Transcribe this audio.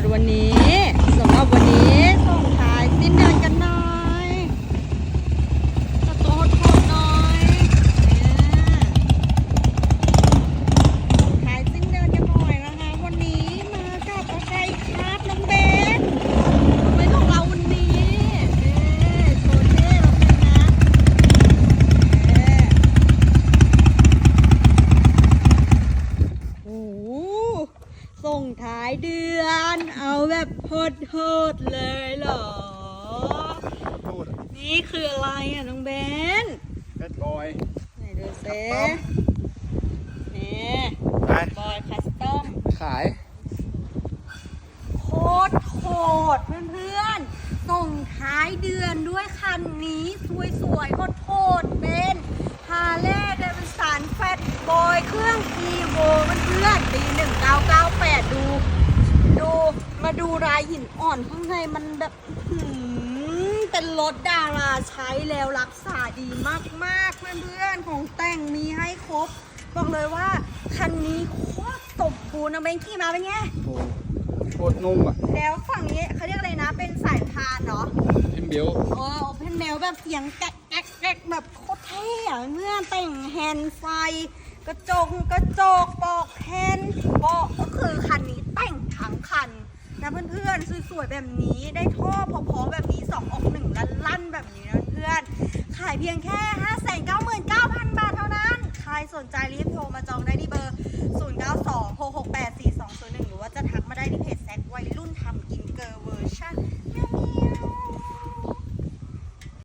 ดวันนี้สำหรับวันนี้ส่งท้ายสิ้นเดือนกันหน่อยสโตดโทษหน่อยส่งท้ายสิ้นเดือนกันหน่อยนะคะ วันนี้มากับใครครับน้องเบนน้องเบนของเราวันนี้เอ๊ะโชว์เท่แล้วกันนะเอ๊ะ โอ้โหส่งท้ายเดือน เอาแบบโหดๆเลยเหรอ พูดนี่คืออะไรอะน้องเบนเบดบอยไหนดูเซครับนี่ไปบอยคัสตอมขาย โคตรโหดเพื่อนๆ ส่งท้ายเดือนด้วยคันนี้ สวยๆโคตรๆเป็นฮาเล่เดวิสันแฟตบอยเครื่อง e v o เพื่อนๆปี1998 ดู ดู มาดูรายหินอ่อนข้างในมันแบบอื้อหือเป็นรถดาราใช้แล้วรักษาดีมากๆ เพื่อนๆ ของแต่งมีให้ครบ บอกเลยว่า คันนี้โคตรสมบูรณ์นะเบงกี้มาเป็นไงโอ้โคตรนุ่มอะ แล้วฝั่งนี้เขาเรียกอะไรนะ เป็นสายพานเนาะพิมเบลโอ้โอเพนเมลแบบเสียงแก๊กแก๊กแก๊กแบบโคตรเท่อะเมื่อนแต่งแฮนด์ไฟ กระจกกระจกปอกแฮนด์เบาะก็คือคันนี้แต่งทั้งคันนะเพื่อนๆ สวยๆแบบนี้ได้ท่อพอๆแบบนี้ 2ออก1ลั่นๆแบบนี้นะเพื่อน ขายเพียงแค่ 5 9 9 0 0 0 บาทเท่านั้น ใครสนใจรีบโทรมาจองได้ที่เบอร์ 0 9 2 6 6 8 4 2